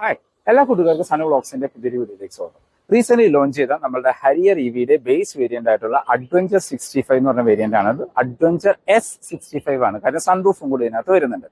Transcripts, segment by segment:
Hi എല്ലാ കൂട്ടുകാർക്കും സന വ്ളോഗ്സിന്റെ പുതിയ വീഡിയോയിലേക്ക് സ്വാഗതം. റീസെന്റ് ലോഞ്ച് ചെയ്ത നമ്മുടെ ഹരിയർ ഇവിയുടെ ബേസ് വേരിയന്റ് ആയിട്ടുള്ള അഡ്വഞ്ചർ സിക്സ്റ്റി ഫൈവ് എന്ന് പറഞ്ഞ വേരിയന്റ് ആണ് അഡ്വഞ്ചർ എസ് സിക്സ്റ്റി ഫൈവ് ആണ്. കാരണം സൺറൂഫും കൂടി ഇതിനകത്ത് വരുന്നുണ്ട്.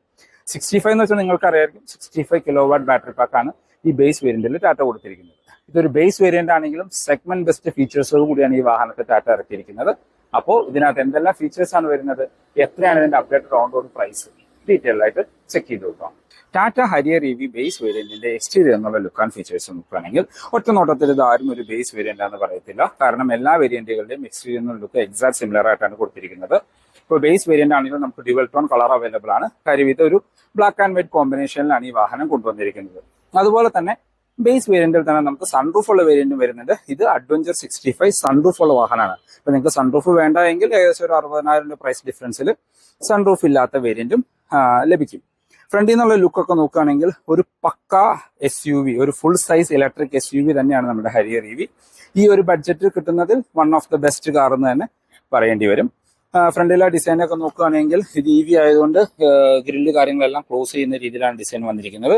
സിക്സ്റ്റി ഫൈവ് എന്ന് വെച്ചാൽ നിങ്ങൾക്ക് അറിയാമായിരിക്കും sixty five kilowatt battery pack ആണ് ഈ ബേസ് വേരിയന്റിൽ ടാറ്റ കൊടുത്തിരിക്കുന്നത്. ഇതൊരു ബേസ് വേരിയന്റ് ആണെങ്കിലും സെഗ്മെന്റ് ബെസ്റ്റ് ഫീച്ചേഴ്സോട് കൂടിയാണ് ഈ വാഹനത്തെ ടാറ്റ ഇറക്കിയിരിക്കുന്നത്. അപ്പോൾ ഇതിനകത്ത് എന്തെല്ലാം ഫീച്ചേഴ്സ് ആണ് വരുന്നത്? എത്രയാണ് ഇതിന്റെ updated on road price detail ആയിട്ട് ചെക്ക് ചെയ്ത് നോക്കാം. Tata Harrier E V base വേരിയന്റിന്റെ exterior എന്നുള്ള ലുക്ക് ആൻഡ് ഫീച്ചേഴ്സ് നോക്കുകയാണെങ്കിൽ ഒറ്റ നോട്ടത്തിൽ ഇത് ആരും ഒരു ബേസ് വേരിയന്റ് ആണെന്ന് പറയത്തില്ല. കാരണം എല്ലാ വേരിയന്റുകളുടെയും എക്സ്റ്റീരിയർ എന്നുള്ള ലുക്ക് എക്സാക്ട് സിമിലർ ആയിട്ടാണ് കൊടുത്തിരിക്കുന്നത്. ഇപ്പോൾ ബേസ് വേരിയന്റ് ആണെങ്കിലും നമുക്ക് ഡ്യുവൽ ടോൺ കളർ അവൈലബിൾ ആണ്. കാര്യം ഇത് ഒരു ബ്ലാക്ക് ആൻഡ് വൈറ്റ് കോമ്പിനേഷനിലാണ് ഈ വാഹനം കൊണ്ടുവന്നിരിക്കുന്നത്. അതുപോലെ തന്നെ ബേസ് വേരിയന്റിൽ തന്നെ നമുക്ക് സൺറൂഫ് ഉള്ള വേരിയന്റും വരുന്നുണ്ട്. ഇത് അഡ്വഞ്ചർ സിക്സ്റ്റി ഫൈവ് സൺറൂഫ് ഉള്ള വാഹനമാണ്. ഇപ്പൊ നിങ്ങൾക്ക് സൺറൂഫ് വേണ്ട എങ്കിൽ ഏകദേശം ഒരു അറുപതിനായിരം രൂപ പ്രൈസ് ഡിഫറൻസിൽ സൺറൂഫ് ഇല്ലാത്ത വേരിയന്റും ലഭിക്കും. ഫ്രണ്ടിൽ നിന്നുള്ള ലുക്കൊക്കെ നോക്കുകയാണെങ്കിൽ ഒരു പക്ക എസ് യു വി ഒരു full size electric S U V തന്നെയാണ് നമ്മുടെ ഹരിയർ ഇ വി ഈ ഒരു ബഡ്ജറ്റിൽ കിട്ടുന്നതിൽ one of the best car എന്ന് തന്നെ പറയേണ്ടി വരും. ഫ്രണ്ടിലെ ഡിസൈനൊക്കെ നോക്കുകയാണെങ്കിൽ ഇത് ഇ വി ആയതുകൊണ്ട് ഗ്രില്ല് കാര്യങ്ങളെല്ലാം ക്ലോസ് ചെയ്യുന്ന രീതിയിലാണ് ഡിസൈൻ വന്നിരിക്കുന്നത്.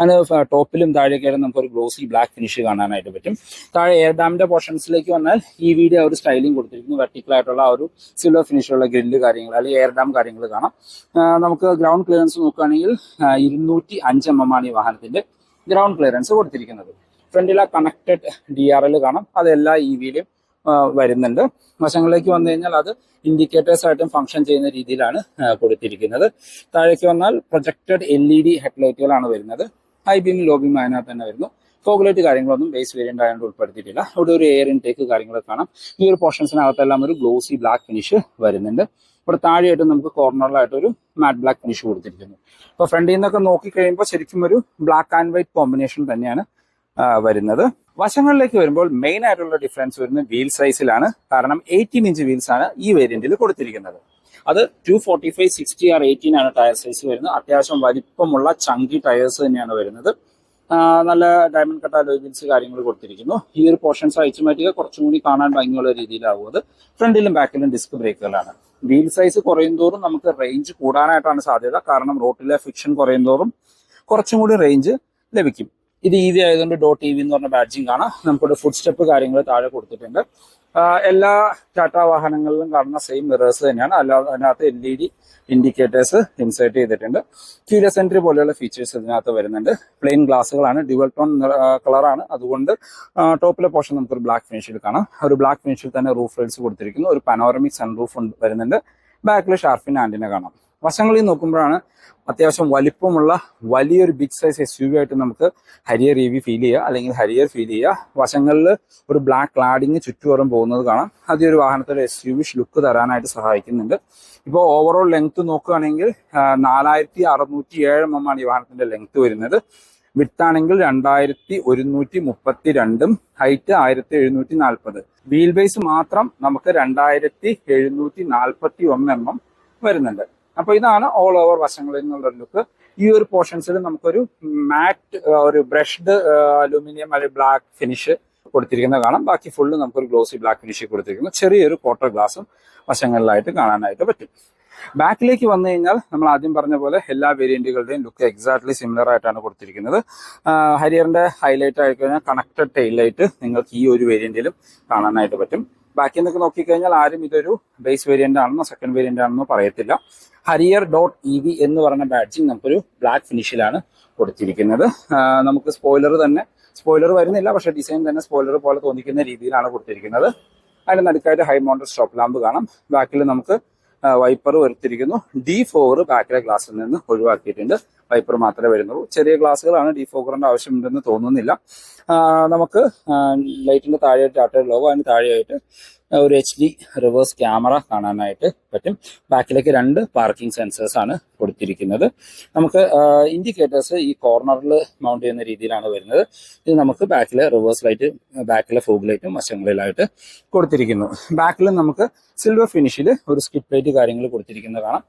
അതിന് ടോപ്പിലും താഴേക്കായാലും നമുക്ക് ഒരു ഗ്ലോസി ബ്ലാക്ക് ഫിനിഷ് കാണാനായിട്ട് പറ്റും. താഴെ എയർ ഡാമിന്റെ പോർഷൻസിലേക്ക് വന്നാൽ ഈ വിയുടെ ഒരു സ്റ്റൈലിംഗ് കൊടുത്തിരിക്കുന്നു. വെർട്ടിക്കൽ ആയിട്ടുള്ള ഒരു സിൽവർ ഫിനിഷുള്ള ഗ്രില്ല് കാര്യങ്ങൾ അല്ലെങ്കിൽ എയർ ഡാം കാര്യങ്ങൾ കാണാം. നമുക്ക് ഗ്രൗണ്ട് ക്ലിയറൻസ് നോക്കുകയാണെങ്കിൽ ഇരുന്നൂറ്റി അഞ്ച് എം എം ആണ് ഈ വാഹനത്തിന്റെ ഗ്രൗണ്ട് ക്ലിയറൻസ് കൊടുത്തിരിക്കുന്നത്. ഫ്രണ്ടിലെ കണക്റ്റഡ് ഡി ആർ എൽ കാണാം. അതെല്ലാം ഇ വിയിലും വരുന്നുണ്ട്. വശങ്ങളിലേക്ക് വന്നു കഴിഞ്ഞാൽ അത് ഇൻഡിക്കേറ്റേഴ്സ് ആയിട്ടും ഫംഗ്ഷൻ ചെയ്യുന്ന രീതിയിലാണ് കൊടുത്തിരിക്കുന്നത്. താഴേക്ക് വന്നാൽ പ്രൊജക്റ്റഡ് എൽ ഇ ഡി ഹെഡ്ലൈറ്റുകളാണ് വരുന്നത്. ഹൈ ബീം ലോ ബീം അതിനകത്ത് തന്നെ വരുന്നു. ഫോഗ്ലൈറ്റ് കാര്യങ്ങളൊന്നും ബേസ് വേരിയന്റ് ആയതുകൊണ്ട് ഉൾപ്പെടുത്തിയിട്ടില്ല. ഇവിടെ ഒരു എയർ ഇൻടേക്ക് കാര്യങ്ങളൊക്കെ കാണാം. ഈ ഒരു പോർഷൻസിനകത്തെല്ലാം ഒരു ഗ്ലോസി ബ്ലാക്ക് ഫിനിഷ് വരുന്നുണ്ട്. ഇവിടെ താഴെയായിട്ട് നമുക്ക് കോർണറിലായിട്ട് ഒരു മാറ്റ് ബ്ലാക്ക് ഫിനിഷ് കൊടുത്തിരിക്കുന്നു. അപ്പോൾ ഫ്രണ്ടിൽ നിന്നൊക്കെ നോക്കി കഴിയുമ്പോൾ ശരിക്കും ഒരു ബ്ലാക്ക് ആൻഡ് വൈറ്റ് കോമ്പിനേഷൻ തന്നെയാണ്. വരുന്നത്. വശങ്ങളിലേക്ക് വരുമ്പോൾ മെയിൻ ആയിട്ടുള്ള ഡിഫറൻസ് വരുന്നത് വീൽ സൈസിലാണ് കാരണം എയ്റ്റീൻ ഇഞ്ച് വീൽസ് ആണ് ഈ വേരിയന്റിൽ കൊടുത്തിരിക്കുന്നത്. അത് two forty five sixty R eighteen ആണ് ടയർ സൈസ് വരുന്നത്. അത്യാവശ്യം വലിപ്പമുള്ള ചങ്കി ടയേഴ്സ് തന്നെയാണ് വരുന്നത്. നല്ല ഡയമണ്ട് കട്ട ലോജിൻസ് കാര്യങ്ങൾ കൊടുത്തിരിക്കുന്നു. ഈ ഒരു പോർഷൻസ് അയച്ചു മാറ്റുക കുറച്ചും കൂടി കാണാൻ ഭംഗിയുള്ള രീതിയിലാവും അത്. ഫ്രണ്ടിലും ബാക്കിലും ഡിസ്ക് ബ്രേക്കുകളാണ് വീൽ സൈസ് കുറയും തോറും നമുക്ക് റേഞ്ച് കൂടാനായിട്ടാണ് സാധ്യത. കാരണം റോട്ടിലെ ഫിക്ഷൻ കുറയും തോറും കുറച്ചും കൂടി റേഞ്ച് ലഭിക്കും. ഇത് ഈസി ആയതുകൊണ്ട് ഡോട്ട് ടി വി എന്ന് പറഞ്ഞ ബാഡ്ജിങ് കാണാം നമുക്കൊരു ഫുഡ് സ്റ്റെപ്പ് കാര്യങ്ങൾ താഴെ കൊടുത്തിട്ടുണ്ട്. എല്ലാ ടാറ്റ വാഹനങ്ങളിലും കാണുന്ന സെയിം മിറേഴ്സ് തന്നെയാണ്. അല്ലാതെ അതിനകത്ത് L E D indicators insert ചെയ്തിട്ടുണ്ട്. ക്യൂരിയസ് എൻട്രി പോലെയുള്ള ഫീച്ചേഴ്സ് ഇതിനകത്ത് വരുന്നുണ്ട്. പ്ലെയിൻ ഗ്ലാസ്സുകളാണ് ഡ്യുവൽ ടോൺ കളറാണ് അതുകൊണ്ട് ടോപ്പിലെ പോർഷൻ നമുക്കൊരു ബ്ലാക്ക് ഫിനിഷിൽ കാണാം. ഒരു ബ്ലാക്ക് ഫിനിഷിൽ തന്നെ റൂഫ് റൈഡ്സ് കൊടുത്തിരിക്കുന്നു. ഒരു പനോറമിക് സൺ റൂഫ് വരുന്നുണ്ട്. ബാക്കിൽ ഷാർഫിൻ ആന്റിന കാണാം. വശങ്ങളിൽ നോക്കുമ്പോഴാണ് അത്യാവശ്യം വലിപ്പമുള്ള വലിയൊരു big size S U V ആയിട്ട് നമുക്ക് ഹരിയർ ഇ ഫീൽ ചെയ്യുക. അല്ലെങ്കിൽ ഹരിയർ ഫീൽ ചെയ്യുക. വശങ്ങളിൽ ഒരു ബ്ലാക്ക് ക്ലാഡിങ് ചുറ്റുപുറം പോകുന്നത് കാണാം. അത് ഒരു വാഹനത്തിൽ എസ് യു വി ലുക്ക് തരാനായിട്ട് സഹായിക്കുന്നുണ്ട്. ഇപ്പോൾ ഓവറോൾ ലെങ്ത് നോക്കുകയാണെങ്കിൽ നാലായിരത്തി അറുന്നൂറ്റി ഏഴ് എം എം ആണ് ഈ വാഹനത്തിന്റെ ലെങ്ത് വരുന്നത്. വിട്ടാണെങ്കിൽ രണ്ടായിരത്തി ഒരുന്നൂറ്റി മുപ്പത്തി രണ്ടും ഹൈറ്റ് ആയിരത്തി എഴുന്നൂറ്റി നാൽപ്പത് വീൽ ബേസ് മാത്രം നമുക്ക് രണ്ടായിരത്തി എഴുന്നൂറ്റി നാൽപ്പത്തി ഒന്ന് എം എം വരുന്നുണ്ട്. അപ്പൊ ഇതാണ് ഓൾ ഓവർ വശങ്ങളിൽ നിന്നുള്ള ലുക്ക് ഈ ഒരു പോർഷൻസിൽ നമുക്കൊരു മാറ്റ് ഒരു ബ്രഷ്ഡ് അലൂമിനിയം അല്ലെങ്കിൽ ബ്ലാക്ക് ഫിനിഷ് കൊടുത്തിരിക്കുന്നത് കാണാം. ബാക്കി ഫുള്ള് നമുക്കൊരു ഗ്ലോസി ബ്ലാക്ക് ഫിനിഷ് കൊടുത്തിരിക്കുന്നു. ചെറിയൊരു ക്വാർട്ടർ ഗ്ലാസും വശങ്ങളിലായിട്ട് കാണാനായിട്ട് പറ്റും. ബാക്കിലേക്ക് വന്നു കഴിഞ്ഞാൽ നമ്മൾ ആദ്യം പറഞ്ഞ പോലെ എല്ലാ വേരിയന്റുകളുടെയും ലുക്ക് എക്സാക്ട്ലി സിമിലർ ആയിട്ടാണ് കൊടുത്തിരിക്കുന്നത്. ഹരിയറിന്റെ ഹൈലൈറ്റ് ആയി കഴിഞ്ഞാൽ കണക്റ്റഡ് ടെയിൽ ലൈറ്റ് നിങ്ങൾക്ക് ഈ ഒരു വേരിയന്റിലും കാണാനായിട്ട് പറ്റും. ബാക്കി നിന്നൊക്കെ നോക്കിക്കഴിഞ്ഞാൽ ആരും ഇതൊരു ബേസ് വേരിയന്റ് ആണെന്നോ സെക്കൻഡ് വേരിയന്റ് ആണെന്നോ പറയത്തില്ല. ഹരിയർ ഡോട്ട് ഇ വി എന്ന് പറഞ്ഞ ബാഡ്ജിങ് നമുക്കൊരു ബ്ലാക്ക് ഫിനിഷിലാണ് കൊടുത്തിരിക്കുന്നത്. നമുക്ക് സ്പോയിലർ തന്നെ സ്പോയിലർ വരുന്നില്ല പക്ഷെ ഡിസൈൻ തന്നെ സ്പോയിലർ പോലെ തോന്നിക്കുന്ന രീതിയിലാണ് കൊടുത്തിരിക്കുന്നത്. അതിന് നടുക്കായിട്ട് ഹൈ മൗണ്ടഡ് സ്റ്റോപ്പ് ലാമ്പ് കാണാം. ബാക്കിൽ നമുക്ക് വൈപ്പർ വരുത്തിരിക്കുന്നു ഡി ഫോർ ബാക്കിലെ ഗ്ലാസ്സിൽ നിന്ന് ഒഴിവാക്കിയിട്ടുണ്ട്. വൈപ്പർ മാത്രമേ വരുന്നുള്ളൂ. ചെറിയ ഗ്ലാസ്സുകളാണ് ഡി ഫോഗറിന്റെ ആവശ്യമുണ്ടെന്ന് തോന്നുന്നില്ല. നമുക്ക് ലൈറ്റിന്റെ താഴെയായിട്ട് ടാറ്റയുടെ ലോഗോ അതിന് താഴെയായിട്ട് ഒരു എച്ച് ഡി റിവേഴ്സ് ക്യാമറ കാണാനായിട്ട് പറ്റും. ബാക്കിലേക്ക് രണ്ട് പാർക്കിംഗ് സെൻസേഴ്സ് ആണ് കൊടുത്തിരിക്കുന്നത്. നമുക്ക് ഇൻഡിക്കേറ്റേഴ്സ് ഈ കോർണറിൽ മൗണ്ട് ചെയ്യുന്ന രീതിയിലാണ് വരുന്നത്. ഇത് നമുക്ക് ബാക്കിലെ റിവേഴ്സ് ലൈറ്റ് ബാക്കിലെ ഫോഗ് ലൈറ്റും വശങ്ങളിലായിട്ട് കൊടുത്തിരിക്കുന്നു. ബാക്കിൽ നമുക്ക് സിൽവർ ഫിനിഷിൽ ഒരു സ്കിപ്പ് ലൈറ്റ് കാര്യങ്ങൾ കൊടുത്തിരിക്കുന്നത് കാണാം.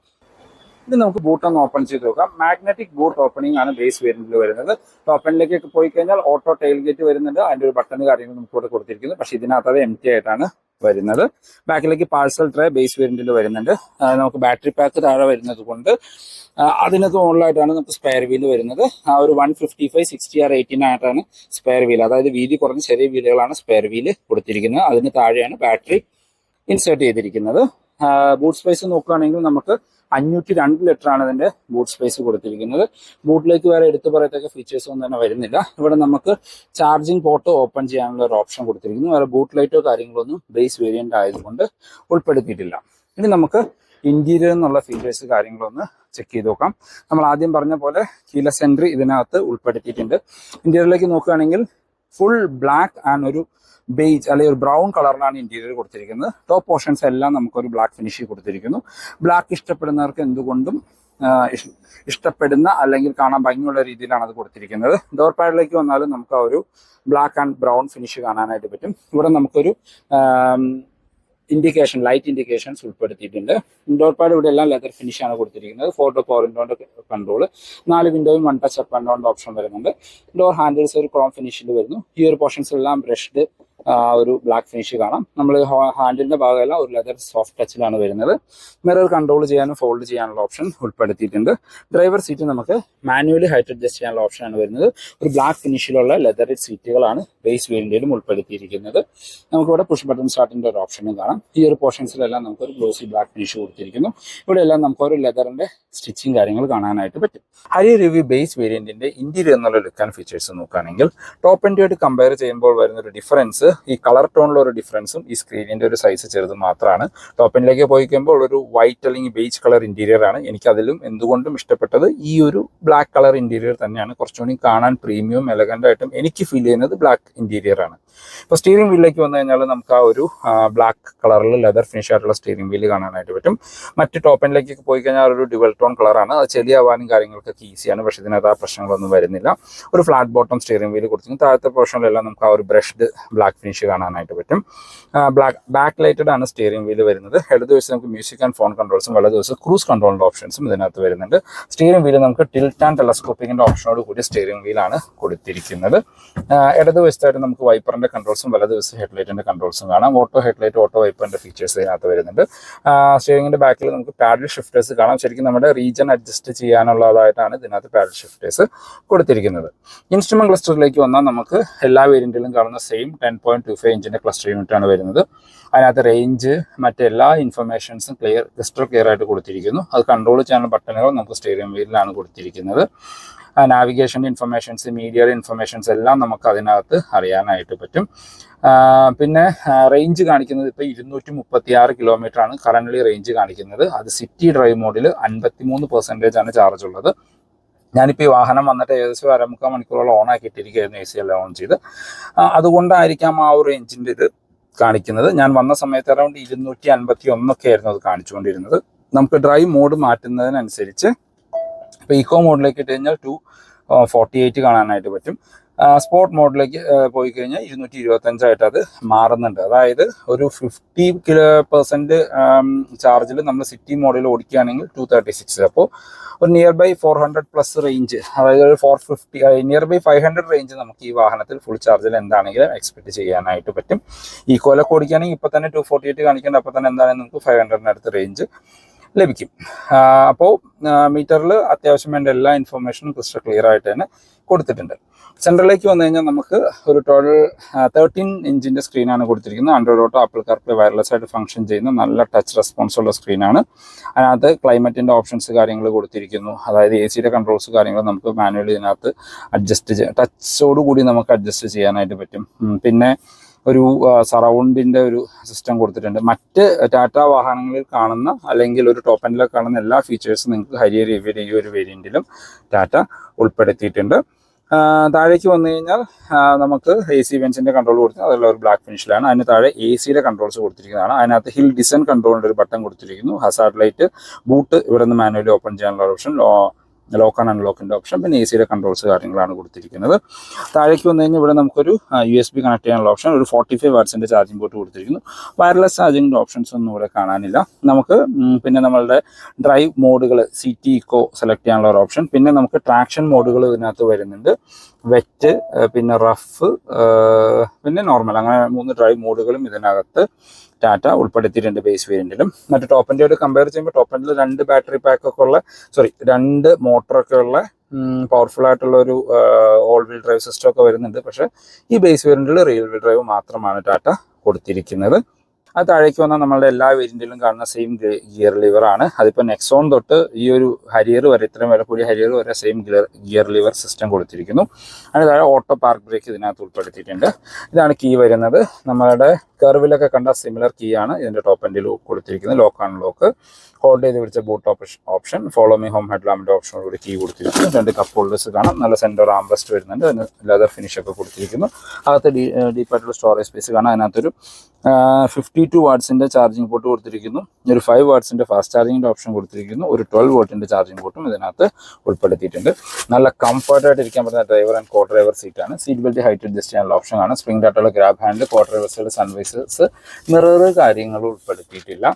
ഇത് നമുക്ക് ബൂട്ട് ഒന്ന് ഓപ്പൺ ചെയ്ത് നോക്കാം. മാഗ്നറ്റിക് ബൂട്ട് ഓപ്പണിംഗ് ആണ് ബേസ് വേരിയന്റിൽ വരുന്നത്. ഓപ്പണിലേക്ക് പോയി കഴിഞ്ഞാൽ ഓട്ടോ ടൈൽ ഗേറ്റ് വരുന്നുണ്ട്. അതിന്റെ ഒരു ബട്ടൺ കാര്യങ്ങൾ നമുക്ക് ഇവിടെ കൊടുത്തിരിക്കുന്നു. പക്ഷെ ഇതിനകത്ത് അത് എം ടി ആയിട്ടാണ് വരുന്നത്. ബാക്കിലേക്ക് പാഴ്സൽ ട്രേ ബേസ് വേരിയന്റിൽ വരുന്നുണ്ട്. നമുക്ക് ബാറ്ററി പാക്ക് താഴെ വരുന്നത് കൊണ്ട് അതിനകത്ത് മുകളിലായിട്ടാണ് നമുക്ക് സ്പെയർ വീൽ വരുന്നത്. ആ ഒരു one fifty five sixty R eighteen ആയിട്ടാണ് സ്പെയർ വീൽ അതായത് വീതി കുറഞ്ഞ ചെറിയ വീലുകളാണ് സ്പെയർ വീൽ കൊടുത്തിരിക്കുന്നത്. അതിന് താഴെയാണ് ബാറ്ററി ഇൻസേർട്ട് ചെയ്തിരിക്കുന്നത്. ബൂട്ട് സ്പേസ് നോക്കുകയാണെങ്കിൽ നമുക്ക് അഞ്ഞൂറ്റി രണ്ട് ലിറ്റർ ആണ് ഇതിന്റെ ബൂട്ട് സ്പേസ് കൊടുത്തിരിക്കുന്നത്. ബൂട്ടിലേക്ക് വേറെ എടുത്തു പറയത്തക്ക ഫീച്ചേഴ്സ് ഒന്നും തന്നെ വരുന്നില്ല. ഇവിടെ നമുക്ക് ചാർജിംഗ് പോർട്ട് ഓപ്പൺ ചെയ്യാനുള്ള ഒരു ഓപ്ഷൻ കൊടുത്തിരിക്കുന്നു. വേറെ ബൂട്ട് ലൈറ്റോ കാര്യങ്ങളോ ഒന്നും ബേസ് വേരിയന്റ് ആയതുകൊണ്ട് ഉൾപ്പെടുത്തിയിട്ടില്ല. ഇനി നമുക്ക് ഇന്റീരിയർ എന്നുള്ള ഫീച്ചേഴ്സ് കാര്യങ്ങളൊന്ന് ചെക്ക് ചെയ്ത് നോക്കാം. നമ്മൾ ആദ്യം പറഞ്ഞ പോലെ കീല സെൻട്രി ഇതിനകത്ത് ഉൾപ്പെടുത്തിയിട്ടുണ്ട്. ഇന്റീരിയറിലേക്ക് നോക്കുകയാണെങ്കിൽ ഫുൾ ബ്ലാക്ക് ആൻഡ് ഒരു ബേജ് അല്ലെങ്കിൽ ഒരു ബ്രൗൺ കളറിലാണ് ഇന്റീരിയർ കൊടുത്തിരിക്കുന്നത്. ടോപ്പ് പോർഷൻസ് എല്ലാം നമുക്കൊരു ബ്ലാക്ക് ഫിനിഷ് കൊടുത്തിരിക്കുന്നു. ബ്ലാക്ക് ഇഷ്ടപ്പെടുന്നവർക്ക് എന്തുകൊണ്ടും ഇഷ്ടപ്പെടുന്ന അല്ലെങ്കിൽ കാണാൻ ഭംഗിയുള്ള രീതിയിലാണ് അത് കൊടുത്തിരിക്കുന്നത്. ഡോർ പാഡിലേക്ക് വന്നാലും നമുക്ക് ആ ഒരു ബ്ലാക്ക് ആൻഡ് ബ്രൗൺ ഫിനിഷ് കാണാനായിട്ട് പറ്റും. ഇവിടെ നമുക്കൊരു ഇൻഡിക്കേഷൻ ലൈറ്റ് ഇൻഡിക്കേഷൻസ് ഉൾപ്പെടുത്തിയിട്ടുണ്ട്. ഇൻഡോർ പാഡ് ഇവിടെ എല്ലാം ലെതർ ഫിനിഷ് ആണ് കൊടുത്തിരിക്കുന്നത്. ഫോട്ടോ പവർ ഇൻഡോണ്ട് കൺട്രോൾ നാല് വിൻഡോയും one touch up and option വരുന്നുണ്ട്. ഡോർ ഹാൻഡിൽസ് ഒരു ക്രോം ഫിനിഷിൽ വരുന്നു. ഈ ഒരു പോർഷൻസ് എല്ലാം ബ്രഷ്ഡ് ഒരു ബ്ലാക്ക് ഫിനിഷ് കാണാം. നമ്മൾ ഹാൻഡിലിന്റെ ഭാഗമെല്ലാം ഒരു ലെതർ സോഫ്റ്റ് ടച്ചിലാണ് വരുന്നത്. മിറർ കൺട്രോൾ ചെയ്യാനും ഫോൾഡ് ചെയ്യാനുള്ള ഓപ്ഷൻ ഉൾപ്പെടുത്തിയിട്ടുണ്ട്. ഡ്രൈവർ സീറ്റ് നമുക്ക് മാനുവലി ഹൈറ്റ് അഡ്ജസ്റ്റ് ചെയ്യാനുള്ള ഓപ്ഷനാണ് വരുന്നത്. ഒരു ബ്ലാക്ക് ഫിനിഷിലുള്ള ലെതർ സീറ്റുകളാണ് ബേസ് വേരിയന്റിലും ഉൾപ്പെടുത്തിയിരിക്കുന്നത്. നമുക്കിവിടെ പുഷ് ബട്ടൺ സ്റ്റാർട്ടിന്റെ ഒരു ഓപ്ഷനും കാണാം. ഈ ഒരു പോർഷൻസിലെല്ലാം നമുക്ക് ഒരു ഗ്ലോസി ബ്ലാക്ക് ഫിനിഷ് കൊടുത്തിരിക്കുന്നു. ഇവിടെ എല്ലാം നമുക്ക് ഒരു ലെതറിന്റെ സ്റ്റിച്ചിങ് കാര്യങ്ങൾ കാണാനായിട്ട് പറ്റും. ഹരി റിവ്യൂ ബേസ് വേരിയന്റിന്റെ ഇന്റീരിയർ എന്നുള്ള ലുക്ക് ആൻഡ് ഫീച്ചേഴ്സ് നോക്കുകയാണെങ്കിൽ ടോപ്പ് ആയിട്ട് കമ്പയർ ചെയ്യുമ്പോൾ വരുന്ന ഒരു ഡിഫറൻസ് ഈ കളർ ടോണിലുള്ള ഒരു ഡിഫറൻസും ഈ സ്ക്രീനിന്റെ ഒരു സൈസ് ചെറുത് മാത്രമാണ് ടോപ്പിനിലേക്ക് പോയി കഴിയുമ്പോൾ ഒരു വൈറ്റ് അല്ലെങ്കിൽ ബേജ് കളർ ഇന്റീരിയർ ആണ്. എനിക്ക് അതിലും എന്തുകൊണ്ടും ഇഷ്ടപ്പെട്ടത് ഈ ഒരു ബ്ലാക്ക് കളർ ഇന്റീരിയർ തന്നെയാണ്. കുറച്ചുകൂടി കാണാൻ പ്രീമിയം എലഗന്റ് ആയിട്ടും എനിക്ക് ഫീൽ ചെയ്യുന്നത് ബ്ലാക്ക് ഇന്റീരിയർ ആണ്. ഇപ്പോൾ സ്റ്റീറിംഗ് വീലിലേക്ക് വന്നു കഴിഞ്ഞാൽ നമുക്ക് ആ ഒരു ബ്ലാക്ക് കളറിൽ ലെതർ ഫിനിഷ് ആയിട്ടുള്ള സ്റ്റീറിംഗ് വീൽ കാണാനായിട്ട് പറ്റും. മറ്റ് ടോപ്പ് എൻഡിലേക്ക് പോയി കഴിഞ്ഞാൽ ഒരു ഡിവൽ ടോൺ കളറാണ് അത് ചെളിയാവാനും കാര്യങ്ങൾക്കൊക്കെ ഈസിയാണ് പക്ഷേ ഇതിനകത്ത് ആ പ്രശ്നങ്ങളൊന്നും വരുന്നില്ല. ഒരു ഫ്ലാറ്റ് ബോട്ടം സ്റ്റീറിംഗ് വീൽ കൊടുത്തു താഴത്തെ പോർഷനിലെല്ലാം നമുക്ക് ആ ഒരു ബ്രഷ്ഡ് ബ്ലാക്ക് ഫിനിഷ് കാണാനായിട്ട് പറ്റും. ബ്ലാക്ക് ബാക്ക് ലൈറ്റഡ് ആണ് സ്റ്റിയറിംഗ് വീൽ വരുന്നത്. ഇടത് വശം നമുക്ക് മ്യൂസിക് ആൻഡ് ഫോൺ കൺട്രോൾസും വലത് ദിവസം ക്രൂസ് കൺട്രോളിന്റെ ഓപ്ഷൻസും ഇതിനകത്ത് വരുന്നുണ്ട്. സ്റ്റിയറിംഗ് വീൽ നമുക്ക് ടിൽറ്റ് ആൻഡ് ടെലസ്കോപ്പിക്കിന്റെ ഓപ്ഷനോട് കൂടി സ്റ്റിയറിംഗ് വീലാണ് കൊടുത്തിരിക്കുന്നത്. ഇടത് വശത്തായിട്ട് നമുക്ക് വൈപ്പറിന്റെ കൺട്രോൾസും വലത് ദിവസം ഹെഡ്ലൈറ്റിന്റെ കൺട്രോൾസും കാണാം. ഓട്ടോ ഹെഡ്ലൈറ്റ് ഓട്ടോ വൈപ്പറിന്റെ ഫീച്ചേഴ്സ് ഇതിനകത്ത് വരുന്നുണ്ട്. സ്റ്റിയറിംഗിന്റെ ബാക്കിൽ നമുക്ക് പാഡിൽ ഷിഫ്റ്റേഴ്സ് കാണാം. ശരിക്കും നമ്മുടെ റീജൻ അഡ്ജസ്റ്റ് ചെയ്യാനുള്ളതായിട്ടാണ് ഇതിനകത്ത് പാഡിൽ ഷിഫ്റ്റേഴ്സ് കൊടുത്തിരിക്കുന്നത്. ഇൻസ്ട്രുമെന്റ് ക്ലസ്റ്ററിലേക്ക് വന്നാൽ നമുക്ക് എല്ലാ വേരിയന്റിലും കാണുന്ന same ten point two five ഇഞ്ചിന്റെ cluster ആണ് വരുന്നത്. അതിനകത്ത് റേഞ്ച് മറ്റെല്ലാ ഇൻഫർമേഷൻസും ക്ലിയർ ക്രിസ്റ്റൽ ക്ലിയർ ആയിട്ട് കൊടുത്തിരിക്കുന്നു. അത് കൺട്രോൾ ചെയ്യാനുള്ള ബട്ടണുകൾ നമുക്ക് സ്റ്റേഡിയം വീലിലാണ് കൊടുത്തിരിക്കുന്നത്. നാവിഗേഷന്റെ ഇൻഫർമേഷൻസ് മീഡിയയുടെ ഇൻഫർമേഷൻസ് എല്ലാം നമുക്ക് അതിനകത്ത് അറിയാനായിട്ട് പറ്റും. പിന്നെ റേഞ്ച് കാണിക്കുന്നത് ഇപ്പോൾ ഇരുന്നൂറ്റി മുപ്പത്തി ആറ് കിലോമീറ്റർ ആണ് കറന്റ് റേഞ്ച് കാണിക്കുന്നത്. അത് സിറ്റി ഡ്രൈവ് മോഡിൽ അൻപത്തി മൂന്ന് പെർസെന്റേജ് ആണ് ചാർജ് ഉള്ളത്. ഞാനിപ്പോൾ ഈ വാഹനം വന്നിട്ട് ഏകദേശം അരമുക്കാൽ മണിക്കൂറോളം ഓൺ ആക്കിയിട്ടിരിക്കുകയായിരുന്നു എ സി എല്ലാം ഓൺ ചെയ്ത്. അതുകൊണ്ടായിരിക്കാം ആ ഒരു എഞ്ചിന്റെ ഇത് കാണിക്കുന്നത്. ഞാൻ വന്ന സമയത്ത് അറൗണ്ട് ഇരുന്നൂറ്റി അൻപത്തി ഒന്നൊക്കെ ആയിരുന്നു അത് കാണിച്ചുകൊണ്ടിരുന്നത്. നമുക്ക് ഡ്രൈവ് മോഡ് മാറ്റുന്നതിനനുസരിച്ച് ഇപ്പോൾ ഇക്കോ മോഡിലേക്ക് ഇട്ട് കഴിഞ്ഞാൽ ടു ഫോർട്ടി എയ്റ്റ് കാണാനായിട്ട് പറ്റും. സ്പോർട്ട് മോഡിലേക്ക് പോയി കഴിഞ്ഞാൽ ഇരുന്നൂറ്റി ഇരുപത്തഞ്ചായിട്ട് അത് മാറുന്നുണ്ട്. അതായത് ഒരു ഫിഫ്റ്റി കിലോ പെർസെന്റ് ചാർജിൽ നമ്മൾ സിറ്റി മോഡിൽ ഓടിക്കുകയാണെങ്കിൽ ടു തേർട്ടി സിക്സ് അപ്പോൾ ഒരു near by four hundred plus range അതായത് ഒരു four fifty near by five hundred range നമുക്ക് ഈ വാഹനത്തിൽ ഫുൾ ചാർജിൽ എന്താണെങ്കിലും എക്സ്പെക്ട് ചെയ്യാനായിട്ട് പറ്റും. ഈ കോലൊക്കെ ഓടിക്കുകയാണെങ്കിൽ ഇപ്പോൾ തന്നെ ടു ഫോർട്ടി എയ്റ്റ് കാണിക്കേണ്ട അപ്പോൾ തന്നെ എന്താണെങ്കിലും നമുക്ക് ഫൈവ് ഹൺഡ്രഡിനടുത്ത് റേഞ്ച് ലഭിക്കും. അപ്പോൾ മീറ്ററിൽ അത്യാവശ്യം വേണ്ട എല്ലാ ഇൻഫർമേഷനും ക്രിസ്റ്റർ ക്ലിയർ ആയിട്ട് തന്നെ കൊടുത്തിട്ടുണ്ട്. സെൻട്രലിലേക്ക് വന്നു കഴിഞ്ഞാൽ നമുക്ക് ഒരു ടോട്ടൽ തേർട്ടീൻ ഇഞ്ചിന്റെ സ്ക്രീനാണ് കൊടുത്തിരിക്കുന്നത്. Android auto Apple CarPlay wireless ആയിട്ട് ഫംഗ്ഷൻ ചെയ്യുന്ന നല്ല ടച്ച് റെസ്പോൺസ് ഉള്ള സ്ക്രീനാണ് അതിനകത്ത് ക്ലൈമറ്റിന്റെ ഓപ്ഷൻസ് കാര്യങ്ങൾ കൊടുത്തിരിക്കുന്നു. അതായത് എ സിയുടെ കൺട്രോൾസ് കാര്യങ്ങൾ നമുക്ക് മാനുവലി ഇതിനകത്ത് അഡ്ജസ്റ്റ് ചെയ്യാം ടച്ചോട് കൂടി നമുക്ക് അഡ്ജസ്റ്റ് ചെയ്യാനായിട്ട് പറ്റും. പിന്നെ ഒരു സറൗണ്ടിന്റെ ഒരു സിസ്റ്റം കൊടുത്തിട്ടുണ്ട്. മറ്റ് ടാറ്റ വാഹനങ്ങളിൽ കാണുന്ന അല്ലെങ്കിൽ ഒരു ടോപ്പ് എൻഡിലൊക്കെ കാണുന്ന എല്ലാ ഫീച്ചേഴ്സും നിങ്ങൾക്ക് ഹരിയർ ഈ ഒരു വേരിയന്റിലും ടാറ്റ ഉൾപ്പെടുത്തിയിട്ടുണ്ട്. താഴേക്ക് വന്നു കഴിഞ്ഞാൽ നമുക്ക് എ സി വെൻസിന്റെ കൺട്രോൾ കൊടുത്തു അതെല്ലാം ഒരു ബ്ലാക്ക് ഫിനിഷിലാണ് അതിന് താഴെ എ സിയുടെ കൺട്രോൾസ് കൊടുത്തിരിക്കുന്നതാണ്. അതിനകത്ത് ഹിൽ ഡിസൈൻ കൺട്രോളിന്റെ ഒരു ബട്ടൺ കൊടുത്തിരിക്കുന്നു. ഹസാർഡ് ലൈറ്റ് ബൂട്ട് ഇവിടെ നിന്ന് മാനുവലി ഓപ്പൺ ചെയ്യാനുള്ള ഓപ്ഷൻ ലോക്ക് ആൻഡ് അൺലോക്കിന്റെ ഓപ്ഷൻ പിന്നെ എ സിയുടെ കൺട്രോൾസ് കാര്യങ്ങളാണ് കൊടുത്തിരിക്കുന്നത്. താഴേക്ക് വന്നു കഴിഞ്ഞാൽ ഇവിടെ നമുക്കൊരു യു എസ് ബി കണക്ട് ചെയ്യാനുള്ള ഓപ്ഷൻ ഒരു ഫോർട്ടി ഫൈവ് വാട്സിന്റെ ചാർജിംഗ് പോർട്ട് കൊടുത്തിരിക്കുന്നു. വയർലെസ് ചാർജിങ്ങിന്റെ ഓപ്ഷൻസ് ഒന്നും ഇവിടെ കാണാനില്ല. നമുക്ക് പിന്നെ നമ്മളുടെ ഡ്രൈവ് മോഡുകൾ സി ടി ഇക്കോ സെലക്ട് ചെയ്യാനുള്ള ഒരു ഓപ്ഷൻ പിന്നെ നമുക്ക് ട്രാക്ഷൻ മോഡുകൾ ഇതിനകത്ത് വരുന്നുണ്ട്. വെറ്റ് പിന്നെ റഫ് പിന്നെ നോർമൽ അങ്ങനെ മൂന്ന് ഡ്രൈവ് മോഡുകളും ഇതിനകത്ത് ടാറ്റ ഉൾപ്പെടുത്തിയിട്ടുണ്ട് ബേസ് വേരിയന്റിലും മറ്റു ടോപ്പ് ആൻഡ് കമ്പയർ ചെയ്യുമ്പോൾ ടോപ്പ് എൻഡിൽ രണ്ട് ബാറ്ററി പാക്ക് ഒക്കെ ഉള്ള സോറി രണ്ട് മോട്ടറൊക്കെ ഉള്ള പവർഫുൾ ആയിട്ടുള്ള ഒരു ഓൾ വീൽ ഡ്രൈവ് സിസ്റ്റം ഒക്കെ വരുന്നുണ്ട്. പക്ഷേ ഈ ബേസ് വേരിയന്റിൽ റിയൽ വീൽ ഡ്രൈവ് മാത്രമാണ് ടാറ്റ കൊടുത്തിരിക്കുന്നത്. അത് താഴേക്ക് വന്നാൽ നമ്മളുടെ എല്ലാ വേരിയന്റിലും കാണുന്ന സെയിം ഗിയർ ലിവർ ആണ്. അതിപ്പോൾ നെക്സോൺ തൊട്ട് ഈ ഒരു ഹരിയർ വരെ ഇത്രയും വില കൂടിയ ഹരിയർ വരെ same gear gear lever system കൊടുത്തിരിക്കുന്നു. അതിന് താഴെ ഓട്ടോ പാർക്ക് ബ്രേക്ക് ഇതിനകത്ത് ഉൾപ്പെടുത്തിയിട്ടുണ്ട്. ഇതാണ് കീ വരുന്നത്. നമ്മളുടെ കർവിലൊക്കെ കണ്ട സിമിലർ കീ ആണ് ഇതിന്റെ ടോപ്പ് എൻഡിൽ കൊടുത്തിരിക്കുന്നത്. ലോക്ക് ആണ് ലോക്ക് ഹോൾഡ് ചെയ്ത് പിടിച്ച boot option option follow me home head ലാമ്പിന്റെ ഓപ്ഷനോട് കൂടി കീ കൊടുത്തിരിക്കുന്നു. രണ്ട് കപ്പ് ഹോൾഡേഴ്സ് കാണാം. നല്ല സെന്റർ ആംബ്രസ്റ്റ് വരുന്നുണ്ട്. അതിന് ലെതർ ഫിനിഷ് ഒക്കെ കൊടുത്തിരിക്കുന്നു. അകത്ത് ഡീ ഡീപ്പായിട്ടുള്ള സ്റ്റോറേജ് സ്പേസ് കാണാം. അതിനകത്തൊരു ഫിഫ്റ്റി ടു വാട്ട്സിന്റെ ചാർജിംഗ് പോർട്ട് കൊടുത്തിരിക്കുന്നു. ഒരു ഫൈവ് വാട്ട്സിന്റെ ഫാസ്റ്റ് ചാർജിങ്ങിന്റെ ഓപ്ഷൻ കൊടുത്തിരിക്കുന്നു. ഒരു ട്വൽവ് വോൾട്ടിന്റെ ചാർജിങ് പോർട്ടും ഇതിനകത്ത് ഉൾപ്പെടുത്തിയിട്ടുണ്ട്. നല്ല കംഫർട്ടായിട്ട് ഇരിക്കാൻ പറ്റുന്ന ഡ്രൈവർ ആൻഡ് കോ ഡ്രൈവർ സീറ്റാണ് സീറ്റ് ബെൽറ്റ് ഹൈറ്റ് അഡ്ജസ്റ്റ് ചെയ്യാനുള്ള ഓപ്ഷൻ ആണ് സ്പ്രിംഗ് ഡാറ്റുള്ള ഗ്രാബ് ഹാൻഡിൽ കോ ഡ്രൈവേഴ്സുകൾ സൺവൈസേഴ്സ് മിറർ കാര്യങ്ങൾ ഉൾപ്പെടുത്തിയിട്ടില്ല.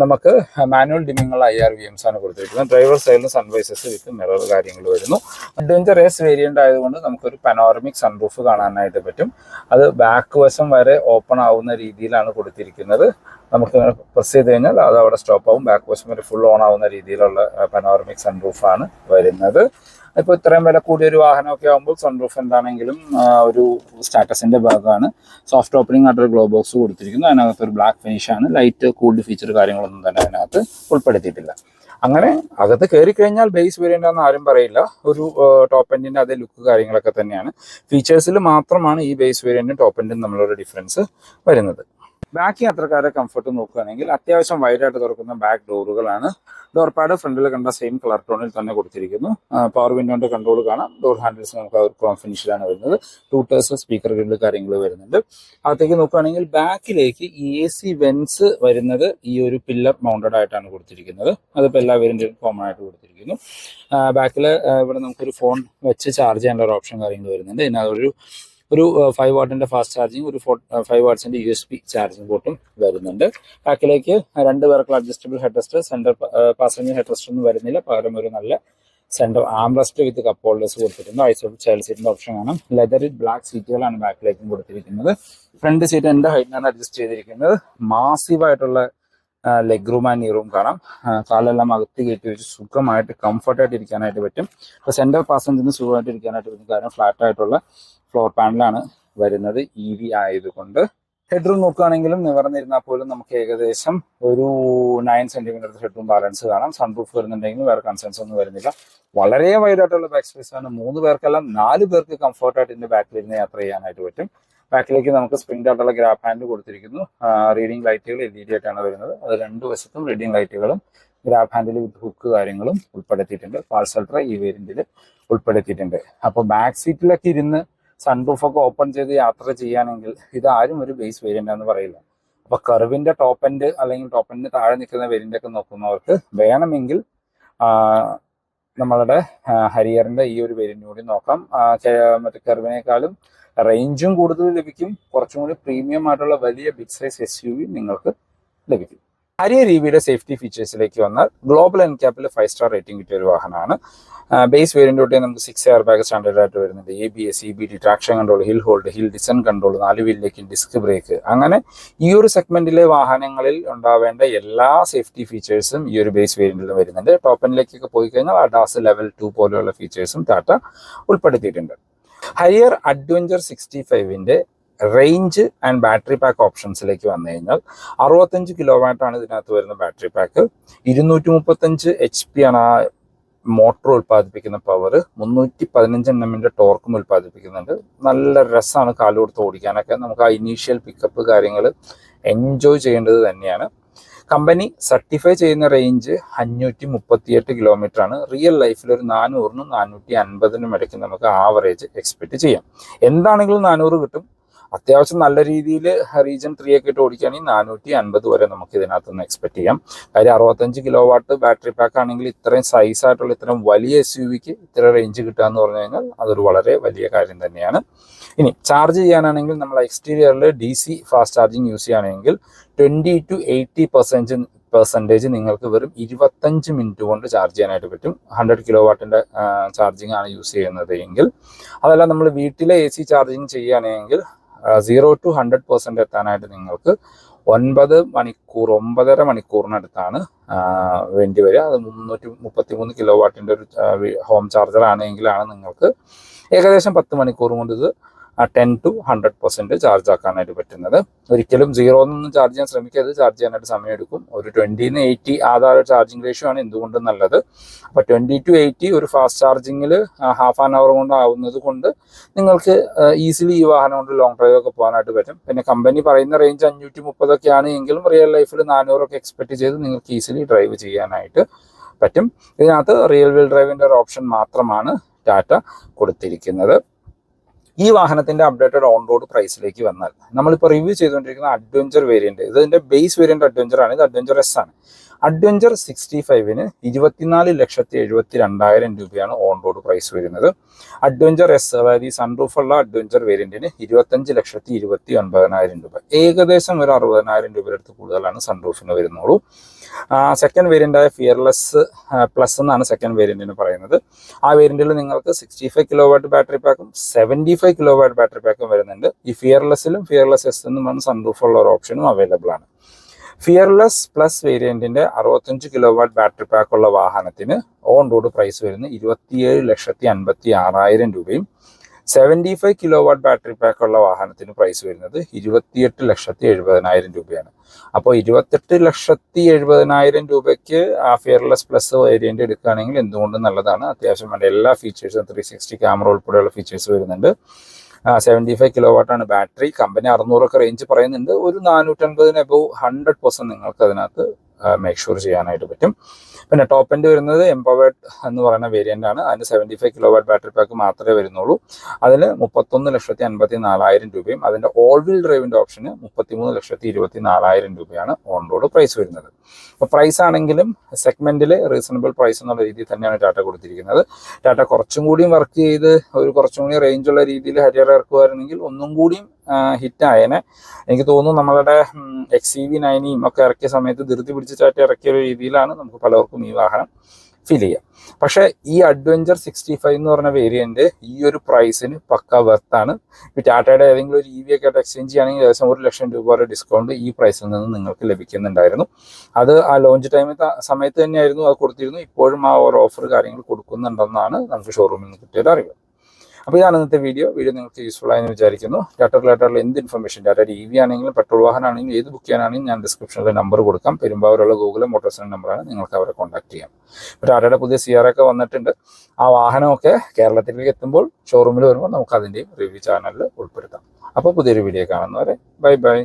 നമുക്ക് മാനുവൽ ഡിമിങ്ങുള്ള ഐ ആർ വി എംസ് ആണ് കൊടുത്തിരിക്കുന്നത്. ഡ്രൈവർ സൈഡിൽ സൺവൈസസ് വിത്ത് മിറർ കാര്യങ്ങൾ വരുന്നു. അഡ്വഞ്ചർ എസ് വേരിയന്റ് ആയതുകൊണ്ട് നമുക്കൊരു പനോറമിക് സൺറൂഫ് കാണാനായിട്ട് പറ്റും. അത് ബാക്ക് വശം വരെ ഓപ്പൺ ആവുന്ന രീതിയിലാണ് കൊടുത്തിരിക്കുന്നത്. നമുക്ക് പ്രസ് ചെയ്ത് കഴിഞ്ഞാൽ അത് അവിടെ സ്റ്റോപ്പ് ആവും. ബാക്ക് വശം വരെ ഫുൾ ഓൺ ആവുന്ന രീതിയിലുള്ള പനോറമിക് സൺറൂഫാണ് വരുന്നത്. ഇപ്പോൾ ഇത്രയും വില കൂടിയ ഒരു വാഹനമൊക്കെ ആകുമ്പോൾ സൺറൂഫ് എന്താണെങ്കിലും ഒരു സ്റ്റാറ്റസിന്റെ ഭാഗമാണ്. സോഫ്റ്റ് ഓപ്പണിംഗ് ആയിട്ടൊരു ഗ്ലോ ബോക്സ് കൊടുത്തിരിക്കുന്നു. അതിനകത്ത് ഒരു ബ്ലാക്ക് ഫിനിഷ് ആണ്. ലൈറ്റ് കൂൾഡ് ഫീച്ചർ കാര്യങ്ങളൊന്നും തന്നെ അതിനകത്ത് ഉൾപ്പെടുത്തിയിട്ടില്ല. അങ്ങനെ അകത്ത് കയറി കഴിഞ്ഞാൽ ബേസ് ആണെന്ന് ആരും പറയില്ല. ഒരു ടോപ്പ് എൻഡിന്റെ അതേ ലുക്ക് കാര്യങ്ങളൊക്കെ തന്നെയാണ്. ഫീച്ചേഴ്സിൽ മാത്രമാണ് ഈ ബേസ് വേരിയന്റും ടോപ്പ് എൻഡും തമ്മിലുള്ള ഡിഫറൻസ് വരുന്നത്. ബാക്ക് യാത്രക്കാരെ കംഫർട്ട് നോക്കുകയാണെങ്കിൽ അത്യാവശ്യം വൈഡായിട്ട് തുറക്കുന്ന ബാക്ക് ഡോറുകളാണ് ഡോർ പാഡ് ഫ്രണ്ടിൽ കണ്ട സെയിം കളർ ടോണിൽ തന്നെ കൊടുത്തിരിക്കുന്നു. പവർ വിൻഡോന്റെ കൺട്രോൾ കാണാം. ഡോർ ഹാൻഡിൽസ് നമുക്ക് ഒരു ക്രോം ഫിനിഷിലാണ് വരുന്നത്. ടൂട്ടേഴ്സ് സ്പീക്കർ ഗ്രിഡ് കാര്യങ്ങൾ വരുന്നുണ്ട്. അകത്തേക്ക് നോക്കുകയാണെങ്കിൽ ബാക്കിലേക്ക് എ സി വെൻസ് വരുന്നത് ഈ ഒരു പില്ലർ മൗണ്ടഡ് ആയിട്ടാണ് കൊടുത്തിരിക്കുന്നത്. അതിപ്പോൾ എല്ലാ വേരിയന്റിലും കോമൺ ആയിട്ട് കൊടുത്തിരിക്കുന്നു. ബാക്കിൽ ഇവിടെ നമുക്കൊരു ഫോൺ വെച്ച് ചാർജ് ചെയ്യാനുള്ള ഒരു ഓപ്ഷൻ കാര്യങ്ങൾ വരുന്നുണ്ട്. ഇതിനകത്തൊരു ഒരു ഫൈവ് വാട്ടിന്റെ ഫാസ്റ്റ് ചാർജിങ് ഒരു ഫോർ ഫൈവ് വാട്ട്സിന്റെ യു എസ് പി ചാർജിങ് പോർട്ടും വരുന്നുണ്ട്. ബാക്കിലേക്ക് രണ്ട് പേർക്കുള്ള adjustable head rest centre passenger head rest ഒന്നും വരുന്നില്ല. പകരം ഒരു നല്ല centre armrest with cup holders കൊടുത്തിട്ടുണ്ട്. ഐസോട്ട് ചൈൽഡ് സീറ്റിന്റെ ഓപ്ഷൻ കാണാം ലെതറിൽ ബ്ലാക്ക് സീറ്റുകളാണ് ബാക്കിലേക്കും കൊടുത്തിരിക്കുന്നത്. ഫ്രണ്ട് സീറ്റ് എന്റെ ഹൈറ്റിനാണ് അഡ്ജസ്റ്റ് ചെയ്തിരിക്കുന്നത്. മാസീവ് ആയിട്ടുള്ള leg room and knee room കാണാം. കാലെല്ലാം അകത്ത് കയറ്റി വെച്ച് സുഖമായിട്ട് കംഫർട്ടായിട്ട് ഇരിക്കാനായിട്ട് പറ്റും. സെന്റർ പാസഞ്ചറിന് സുഖമായിട്ട് ഇരിക്കാനായിട്ട് പറ്റും. കാരണം ഫ്ലാറ്റ് ആയിട്ടുള്ള ഫ്ലോർ പാനലാണ് വരുന്നത്. ഇ വി ആയതുകൊണ്ട് ഹെഡ് റൂം നോക്കുകയാണെങ്കിലും നിവർന്നിരുന്നാൽ പോലും നമുക്ക് ഏകദേശം ഒരു nine centimetre head room balance കാണാം. സൺപ്രൂഫ് വരുന്നുണ്ടെങ്കിൽ വേറെ കൺസേൺസ് ഒന്നും വരുന്നില്ല. വളരെ വൈഡ് ആയിട്ടുള്ള ബാക്ക് സ്പേസ് ആണ്. മൂന്ന് പേർക്കല്ല നാല് പേർക്ക് കംഫർട്ടായിട്ട് ഇതിന്റെ ബാക്കിൽ ഇരുന്ന് യാത്ര ചെയ്യാനായിട്ട് പറ്റും. ബാക്കിലേക്ക് നമുക്ക് സ്പ്രിംഗ് ആയിട്ടുള്ള ഗ്രാഫ് ഹാൻഡ് കൊടുത്തിരിക്കുന്നു. റീഡിംഗ് ലൈറ്റുകൾ എൽ ഇ ഡി ആയിട്ടാണ് വരുന്നത്. അത് രണ്ട് വശത്തും റീഡിംഗ് ലൈറ്റുകളും ഗ്രാബ് ഹാൻഡിൽ വിത്ത് ഹുക്ക് കാര്യങ്ങളും ഉൾപ്പെടുത്തിയിട്ടുണ്ട്. പാഴ്സൽട്ര ഈ വേരിയന്റിൽ ഉൾപ്പെടുത്തിയിട്ടുണ്ട്. അപ്പോൾ ബാക്ക് സീറ്റിലൊക്കെ ഇരുന്ന് സൺറൂഫ് ഒക്കെ ഓപ്പൺ ചെയ്ത് യാത്ര ചെയ്യുകയാണെങ്കിൽ ഇതാരും ഒരു ബേസ് വേരിയന്റ് എന്ന് പറയില്ല. അപ്പോൾ കർവിന്റെ ടോപ്പ് എൻഡ് അല്ലെങ്കിൽ ടോപ്പ് എൻഡിന് താഴെ നിൽക്കുന്ന വേരിയന്റ് ഒക്കെ നോക്കുന്നവർക്ക് വേണമെങ്കിൽ നമ്മളുടെ ഹരിയറിന്റെ ഈ ഒരു വേരിയന്റ് കൂടി നോക്കാം. മറ്റേ കർവിനേക്കാളും റേഞ്ചും കൂടുതൽ ലഭിക്കും. കുറച്ചും കൂടി പ്രീമിയം ആയിട്ടുള്ള വലിയ ബിഗ് സൈസ് എസ് നിങ്ങൾക്ക് ലഭിക്കും. ഹരിയർ രീതിയുടെ സേഫ്റ്റി ഫീച്ചേഴ്സിലേക്ക് വന്നാൽ ഗ്ലോബൽ എൻക്യാപ്പിൽ ഫൈവ് സ്റ്റാർ റേറ്റിംഗ് കിട്ടിയ ഒരു വാഹനമാണ്. ബേസ് വേരിയന്റ് തൊട്ടേ നമുക്ക് സിക്സ് എയർ ബാഗ് സ്റ്റാൻഡേർഡ് ആയിട്ട് വരുന്നുണ്ട് A B S E B D traction control hill hold hill descent control നാല് വീലിലേക്ക് ഡിസ്ക് ബ്രേക്ക് അങ്ങനെ ഈ ഒരു സെഗ്മെന്റിലെ വാഹനങ്ങളിൽ ഉണ്ടാവേണ്ട എല്ലാ സേഫ്റ്റി ഫീച്ചേഴ്സും ഈ ഒരു ബേസ് വേരിയന്റിൽ വരുന്നുണ്ട്. ടോപ്പനിലേക്കൊക്കെ പോയി കഴിഞ്ഞാൽ അഡാസ് ലെവൽ ടു പോലെയുള്ള ഫീച്ചേഴ്സും ടാറ്റ ഉൾപ്പെടുത്തിയിട്ടുണ്ട്. ഹയർ അഡ്വഞ്ചർ സിക്സ്റ്റി ഫൈവിന്റെ റേഞ്ച് ആൻഡ് ബാറ്ററി പാക്ക് ഓപ്ഷൻസിലേക്ക് വന്നു കഴിഞ്ഞാൽ അറുപത്തഞ്ച് കിലോ വാട്ടാണ് ഇതിനകത്ത് വരുന്ന ബാറ്ററി പാക്ക് ഇരുന്നൂറ്റി മുപ്പത്തഞ്ച് എച്ച് പി ആണ് ആ മോട്ടോർ ഉൽപ്പാദിപ്പിക്കുന്ന പവർ മുന്നൂറ്റി പതിനഞ്ച് എണ്ണം എമ്മിന്റെ ടോർക്കും ഉൽപ്പാദിപ്പിക്കുന്നുണ്ട്. നല്ല രസമാണ് കാലു കൊടുത്ത് ഓടിക്കാനൊക്കെ. നമുക്ക് ആ ഇനീഷ്യൽ പിക്കപ്പ് കാര്യങ്ങൾ എൻജോയ് ചെയ്യേണ്ടത് തന്നെയാണ്. കമ്പനി സർട്ടിഫൈ ചെയ്യുന്ന റേഞ്ച് അഞ്ഞൂറ്റി മുപ്പത്തിയെട്ട് കിലോമീറ്റർ ആണ് റിയൽ ലൈഫിൽ ഒരു നാനൂറിനും നാനൂറ്റി അൻപതിനും ഇടയ്ക്ക് നമുക്ക് ആവറേജ് എക്സ്പെക്ട് ചെയ്യാം. എന്താണെങ്കിലും നാനൂറ് കിട്ടും. അത്യാവശ്യം നല്ല രീതിയിൽ റീജൻ ത്രീ ഒക്കെ ഇട്ട് ഓടിക്കുകയാണെങ്കിൽ നാനൂറ്റി അൻപത് വരെ നമുക്ക് ഇതിനകത്ത് നിന്ന് എക്സ്പെക്ട് ചെയ്യാം. കാര്യം അറുപത്തഞ്ച് കിലോ വാട്ട് ബാറ്ററി പാക്ക് ആണെങ്കിൽ ഇത്രയും സൈസ് ആയിട്ടുള്ള ഇത്രയും വലിയ എസ് യു വിക്ക് ഇത്ര റേഞ്ച് കിട്ടുക എന്ന് പറഞ്ഞു കഴിഞ്ഞാൽ അതൊരു വളരെ വലിയ കാര്യം തന്നെയാണ്. ഇനി ചാർജ് ചെയ്യാനാണെങ്കിൽ നമ്മൾ എക്സ്റ്റീരിയറിൽ D C fast charging use ചെയ്യുകയാണെങ്കിൽ twenty to eighty percent percentage നിങ്ങൾക്ക് വെറും ഇരുപത്തഞ്ച് മിനിറ്റ് കൊണ്ട് ചാർജ് ചെയ്യാനായിട്ട് പറ്റും. ഹൺഡ്രഡ് കിലോ വാട്ടിന്റെ ചാർജിങ് ആണ് യൂസ് ചെയ്യുന്നത് എങ്കിൽ അതല്ല നമ്മൾ വീട്ടിലെ എ സി ചാർജിങ് ചെയ്യുകയാണെങ്കിൽ സീറോ ടു ഹൺഡ്രഡ് പെർസെന്റ് എത്താനായിട്ട് നിങ്ങൾക്ക് ഒൻപത് മണിക്കൂർ ഒമ്പതര മണിക്കൂറിനടുത്താണ് വേണ്ടി വരിക. അത് മുന്നൂറ്റി മുപ്പത്തി മൂന്ന് കിലോ വാട്ടിന്റെ ഒരു ഹോം ചാർജർ ആണെങ്കിലാണ് നിങ്ങൾക്ക് ഏകദേശം പത്ത് മണിക്കൂർ കൊണ്ട് ഇത് ten to hundred percent charge ആക്കാനായിട്ട് പറ്റുന്നത്. ഒരിക്കലും സീറോ നിന്ന് ചാർജ് ചെയ്യാൻ ശ്രമിക്കരുത്. ചാർജ് ചെയ്യാനായിട്ട് സമയമെടുക്കും. ഒരു ട്വന്റിന്ന് എയ്റ്റി ആധാര ചാർജിങ് റേഷ്യോ ആണ് എന്തുകൊണ്ടും നല്ലത്. അപ്പോൾ ട്വന്റി ടു എയ്റ്റി ഒരു ഫാസ്റ്റ് ചാർജിങ്ങിൽ ഹാഫ് ആൻ അവർ കൊണ്ട് ആവുന്നത് കൊണ്ട് നിങ്ങൾക്ക് ഈസിലി ഈ വാഹനം കൊണ്ട് ലോങ് ഡ്രൈവ് ഒക്കെ പോകാനായിട്ട് പറ്റും. പിന്നെ കമ്പനി പറയുന്ന റേഞ്ച് അഞ്ഞൂറ്റി മുപ്പതൊക്കെ ആണ് എങ്കിലും റിയൽ ലൈഫിൽ നാനൂറൊക്കെ എക്സ്പെക്ട് ചെയ്ത് നിങ്ങൾക്ക് ഈസിലി ഡ്രൈവ് ചെയ്യാനായിട്ട് പറ്റും. ഇതിനകത്ത് റിയൽ വീൽ ഡ്രൈവിന്റെ ഒരു ഓപ്ഷൻ മാത്രമാണ് ഡാറ്റ കൊടുത്തിരിക്കുന്നത്. ഈ വാഹനത്തിന്റെ അപ്ഡേറ്റഡ് ഓൺ റോഡ് പ്രൈസിലേക്ക് വന്നാൽ നമ്മളിപ്പോൾ റിവ്യൂ ചെയ്തുകൊണ്ടിരിക്കുന്ന അഡ്വഞ്ചർ വേരിയന്റ് ഇതിന്റെ ബേസ് വേരിയന്റ് അഡ്വഞ്ചർ ആണ്. ഇത് അഡ്വഞ്ചർ എസ് ആണ്. അഡ്വഞ്ചർ സിക്സ്റ്റി ഫൈവിന് ഇരുപത്തിനാല് ലക്ഷത്തി എഴുപത്തി രണ്ടായിരം രൂപയാണ് ഓൺ റോഡ് പ്രൈസ് വരുന്നത്. അഡ്വഞ്ചർ എസ് അതായത് ഈ സൺറൂഫുള്ള അഡ്വഞ്ചർ വേരിയന്റിന് ഇരുപത്തഞ്ച് ലക്ഷത്തി ഇരുപത്തി ഒൻപതിനായിരം രൂപ. ഏകദേശം ഒരു അറുപതിനായിരം രൂപയുടെ അടുത്ത് കൂടുതലാണ് സൺറൂഫിന് വരുന്നുള്ളൂ. സെക്കൻഡ് വേരിയന്റായ ഫിയർലെസ് പ്ലസ് എന്നാണ് സെക്കൻഡ് വേരിയന്റിന് പറയുന്നത്. ആ വേരിയന്റിൽ നിങ്ങൾക്ക് sixty five kilo watt battery പാക്കും seventy five kilo watt battery പാക്കും വരുന്നുണ്ട്. ഈ ഫിയർലെസ്സിലും ഫിയർലെസ് എസ് എന്നും പറഞ്ഞ സൺറൂഫുള്ള ഒരു ഓപ്ഷനും അവൈലബിൾ ആണ്. ഫിയർലെസ് പ്ലസ് വേരിയന്റിന്റെ അറുപത്തഞ്ച് കിലോ വാട്ട് ബാറ്ററി പാക്ക് ഉള്ള വാഹനത്തിന് ഓൺ റോഡ് പ്രൈസ് വരുന്നത് ഇരുപത്തിയേഴ് ലക്ഷത്തി അൻപത്തി ആറായിരം രൂപയും seventy five kilo watt battery pack ഉള്ള വാഹനത്തിന് പ്രൈസ് വരുന്നത് ഇരുപത്തിയെട്ട് ലക്ഷത്തി എഴുപതിനായിരം രൂപയാണ്. അപ്പോൾ ഇരുപത്തെട്ട് ലക്ഷത്തി എഴുപതിനായിരം രൂപയ്ക്ക് ആ ഫിയർലെസ് പ്ലസ് വേരിയന്റ് എടുക്കുകയാണെങ്കിൽ എന്തുകൊണ്ടും നല്ലതാണ്. അത്യാവശ്യം വേണ്ട എല്ലാ ഫീച്ചേഴ്സും ത്രീ സിക്സ്റ്റി ക്യാമറ ഉൾപ്പെടെയുള്ള ഫീച്ചേഴ്സ് വരുന്നുണ്ട്. സെവന്റി ഫൈവ് കിലോ വാട്ടാണ് ബാറ്ററി കമ്പനി അറുന്നൂറൊക്കെ റേഞ്ച് പറയുന്നുണ്ട്. ഒരു നാനൂറ്റൻപതിന് അബോ ഹൺഡ്രഡ് പെർസെന്റ് നിങ്ങൾക്ക് അതിനകത്ത് മേക്ക് ഷുവർ ചെയ്യാനായിട്ട് പറ്റും. പിന്നെ ടോപ്പ് എൻഡ് വരുന്നത് എംപവേർഡ് എന്ന് പറയുന്ന വേരിയന്റ് ആണ്. അതിന് seventy five kilo watt battery pack മാത്രമേ വരുന്നുള്ളൂ. അതിൽ മുപ്പത്തൊന്ന് ലക്ഷത്തി അൻപത്തി നാലായിരം രൂപയും അതിന്റെ ഓൾ വീൽ ഡ്രൈവിന്റെ ഓപ്ഷന് മുപ്പത്തിമൂന്ന് ലക്ഷത്തി ഇരുപത്തി നാലായിരം രൂപയാണ് ഓൺ റോഡ് പ്രൈസ് വരുന്നത്. അപ്പോൾ പ്രൈസ് ആണെങ്കിലും സെഗ്മെന്റിൽ റീസണബിൾ പ്രൈസ് എന്നുള്ള രീതിയിൽ തന്നെയാണ് ടാറ്റ കൊടുത്തിരിക്കുന്നത്. ടാറ്റ കുറച്ചും കൂടിയും വർക്ക് ചെയ്ത് ഒരു കുറച്ചും കൂടി റേഞ്ചുള്ള രീതിയിൽ ഹരിയർ ഇറക്കുമായിരുന്നെങ്കിൽ ഒന്നും കൂടിയും ഹിറ്റ് ആയേനെ. എനിക്ക് തോന്നുന്നു നമ്മളുടെ എക്സ് സി വി നയനിയും ഒക്കെ ഇറക്കിയ സമയത്ത് ധൃതി പിടിച്ച് ടാറ്റ ഇറക്കിയ രീതിയിലാണ് നമുക്ക് പലർക്കും ഈ വാഹനം ഫീൽ ചെയ്യാം. പക്ഷേ ഈ അഡ്വഞ്ചർ സിക്സ്റ്റി ഫൈവ് എന്ന് പറഞ്ഞ വേരിയന്റ് ഈ ഒരു പ്രൈസിന് പക്ക വെർത്താണ് ഇപ്പോൾ ടാറ്റയുടെ ഏതെങ്കിലും ഒരു ഇ വി ഒക്കെ ആയിട്ട് എക്സ്ചേഞ്ച് ചെയ്യുകയാണെങ്കിൽ ഏകദേശം ഒരു ലക്ഷം രൂപ വരെ ഡിസ്കൗണ്ട് ഈ പ്രൈസിൽ നിന്ന് നിങ്ങൾക്ക് ലഭിക്കുന്നുണ്ടായിരുന്നു. അത് ആ ലോഞ്ച് ടൈമിൽ സമയത്ത് തന്നെയായിരുന്നു അത് കൊടുത്തിരുന്നു ഇപ്പോഴും ആ ഓരോ ഓഫർ കാര്യങ്ങൾ കൊടുക്കുന്നുണ്ടെന്നാണ് നമുക്ക് ഷോറൂമിൽ നിന്ന് കിട്ടിയൊരു അറിവ് അപ്പോൾ ഇതാണ് ഇന്നത്തെ വീഡിയോ വീഡിയോ നിങ്ങൾക്ക് യൂസ്ഫുൾ ആയെന്ന് വിചാരിക്കുന്നു. ഡാറ്റ റിലേറ്റഡ് എന്ത് ഇൻഫർമേഷൻ ഡാറ്റ ഇ വി ആണെങ്കിലും പെട്രോൾ വാഹനമാണെങ്കിലും ഏത് ബുക്ക് ചെയ്യാനാണെങ്കിലും ഞാൻ ഡിസ്ക്രിപ്ഷനിൽ നമ്പർ കൊടുക്കാം. പെരുമ്പാവൂരുള്ള ഗൂഗിൾ മോട്ടോഴ്സിന്റെ നമ്പറാണ് നിങ്ങൾക്ക് അവരെ കോൺടാക്ട് ചെയ്യാം. ഇപ്പോൾ ടാറ്റയുടെ പുതിയ സി ആർ ഒക്കെ വന്നിട്ടുണ്ട്. ആ വാഹനമൊക്കെ കേരളത്തിലേക്ക് എത്തുമ്പോൾ ഷോറൂമിൽ വരുമ്പോൾ നമുക്ക് അതിന്റെയും റിവ്യൂ ചാനലിൽ ഉൾപ്പെടുത്താം. അപ്പോൾ പുതിയൊരു വീഡിയോ കാണുന്നവരെ ബൈ ബൈ